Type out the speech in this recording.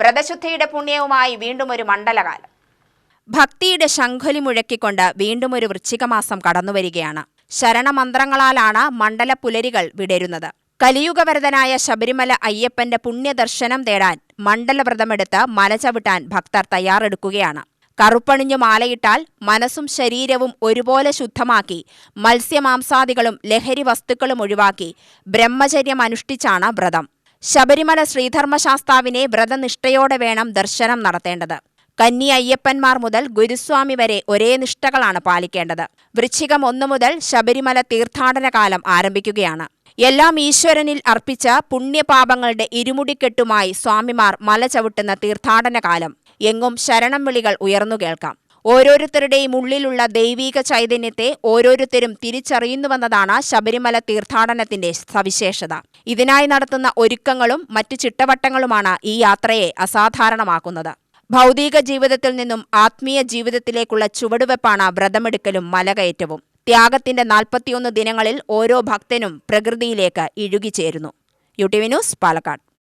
വ്രതശുദ്ധിയുടെ പുണ്യവുമായി വീണ്ടും ഒരു മണ്ഡലകാലം. ഭക്തിയുടെ ശംഖലി മുഴക്കിക്കൊണ്ട് വീണ്ടും ഒരു വൃശ്ചികമാസം കടന്നുവരികയാണ്. ശരണമന്ത്രങ്ങളാലാണ് മണ്ഡല പുലരികൾ വിടരുന്നത്. കലിയുഗവരതനായ ശബരിമല അയ്യപ്പന്റെ പുണ്യദർശനം തേടാൻ മണ്ഡലവ്രതമെടുത്ത് മല ചവിട്ടാൻ ഭക്തർ തയ്യാറെടുക്കുകയാണ്. കറുപ്പണിഞ്ഞു മാലയിട്ടാൽ മനസ്സും ശരീരവും ഒരുപോലെ ശുദ്ധമാക്കി മത്സ്യമാംസാദികളും ലഹരി വസ്തുക്കളും ഒഴിവാക്കി ബ്രഹ്മചര്യം അനുഷ്ഠിച്ചാണ് വ്രതം. ശബരിമല ശ്രീധർമ്മശാസ്താവിനെ വ്രതനിഷ്ഠയോടെ വേണം ദർശനം നടത്തേണ്ടത്. കന്നി അയ്യപ്പന്മാർ മുതൽ ഗുരുസ്വാമി വരെ ഒരേ നിഷ്ഠകളാണ് പാലിക്കേണ്ടത്. വൃശ്ചികം ഒന്നു മുതൽ ശബരിമല തീർത്ഥാടന കാലം ആരംഭിക്കുകയാണ്. എല്ലാം ഈശ്വരനിൽ അർപ്പിച്ച പുണ്യപാപങ്ങളുടെ ഇരുമുടിക്കെട്ടുമായി സ്വാമിമാർ മല ചവിട്ടുന്ന തീർത്ഥാടന കാലം. എങ്ങും ശരണം വിളികൾ ഉയർന്നു കേൾക്കാം. ഓരോരുത്തരുടെയും ഉള്ളിലുള്ള ദൈവീക ചൈതന്യത്തെ ഓരോരുത്തരും തിരിച്ചറിയുന്നുവെന്നതാണ് ശബരിമല തീർത്ഥാടനത്തിന്റെ സവിശേഷത. ഇതിനായി നടത്തുന്ന ഒരുക്കങ്ങളും മറ്റു ചിട്ടവട്ടങ്ങളുമാണ് ഈ യാത്രയെ അസാധാരണമാക്കുന്നത്. ഭൗതിക ജീവിതത്തിൽ നിന്നും ആത്മീയ ജീവിതത്തിലേക്കുള്ള ചുവടുവെപ്പാണ് വ്രതമെടുക്കലും മലകയറ്റവും. ത്യാഗത്തിന്റെ നാൽപ്പത്തിയൊന്ന് ദിനങ്ങളിൽ ഓരോ ഭക്തനും പ്രകൃതിയിലേക്ക് ഇഴുകിച്ചേരുന്നു. U T V news Palakkad.